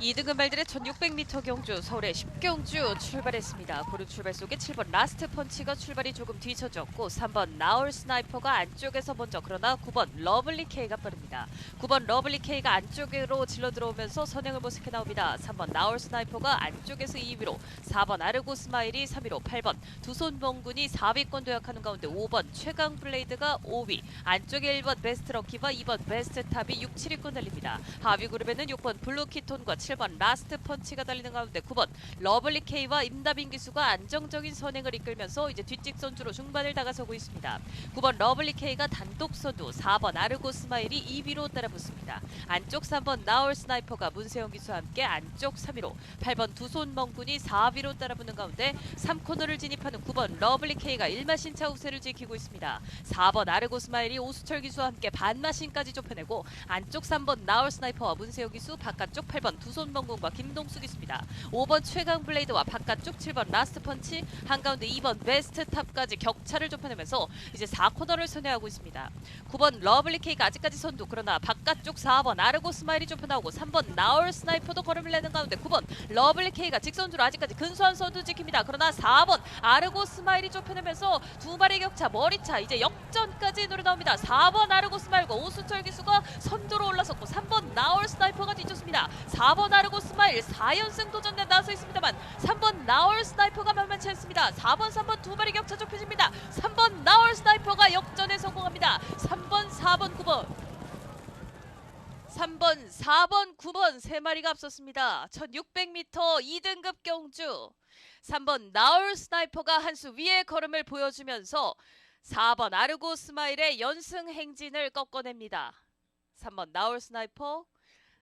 2등급 말들의 1600m 경주 서울의 10경주 출발했습니다. 고른 출발 속에 7번 라스트 펀치가 출발이 조금 뒤쳐졌고 3번 나올 스나이퍼가 안쪽에서 먼저 그러나 9번 러블리 K가 빠릅니다. 9번 러블리 K가 안쪽으로 질러 들어오면서 선행을 모색해 나옵니다. 3번 나올 스나이퍼가 안쪽에서 2위로 4번 아르고 스마일이 3위로 8번 두손 멍군이 4위권 도약하는 가운데 5번 최강 블레이드가 5위 안쪽에 1번 베스트 럭키와 2번 베스트 탑이 6, 7위권 달립니다. 하위 그룹에는 6번 블루키톤과 7번 라스트 펀치가 달리는 가운데 9번 러블리 K와 임다빈 기수가 안정적인 선행을 이끌면서 이제 뒷직 선두로 중반을 다가서고 있습니다. 9번 러블리 K가 단독 선두, 4번 아르고 스마일이 2위로 따라붙습니다. 안쪽 3번 나올 스나이퍼가 문세영 기수와 함께 안쪽 3위로 8번 두손 멍군이 4위로 따라붙는 가운데 3코너를 진입하는 9번 러블리 K가 1마신차 우세를 지키고 있습니다. 4번 아르고 스마일이 오수철 기수와 함께 반마신까지 좁혀내고 안쪽 3번 나올 스나이퍼와 문세영 기수, 바깥쪽 8번 두손 멍군과 김동수 기수입니다. 5번 최강 블레이드와 바깥쪽 7번 라스트 펀치, 한가운데 2번 베스트 탑까지 격차를 좁혀내면서 이제 4코너를 선회하고 있습니다. 9번 러블리 K가 아직까지 선두 그러나 바깥쪽 4번 아르고 스마일이 좁혀나오고 3번 나올 스나이퍼도 걸음을 내는 가운데 9번 러블리 K가 직선주로 아직까지 근소한 선두 지킵니다. 그러나 4번 아르고 스마일이 좁혀내면서 두 발의 격차 머리차 이제 역전까지 노려 나옵니다. 4번 아르고 스마일과 오수철 기수가 선두로 올라섰고 3번 나올 스나이퍼 가 뒤쫓습니다. 4번 아르고 스마일 4연승 도전에 나서 있습니다만 3번 나올 스나이퍼가 만만치 않습니다. 4번 3번 두 발의 격차 좁혀집니다. 3번 나올 스나이퍼가 역전에 성공합니다. 3번 4번 9번 3번, 4번, 9번 세 마리가 앞섰습니다. 1600m 2등급 경주. 3번 나올 스나이퍼가 한 수 위의 걸음을 보여주면서 4번 아르고 스마일의 연승 행진을 꺾어냅니다. 3번 나올 스나이퍼,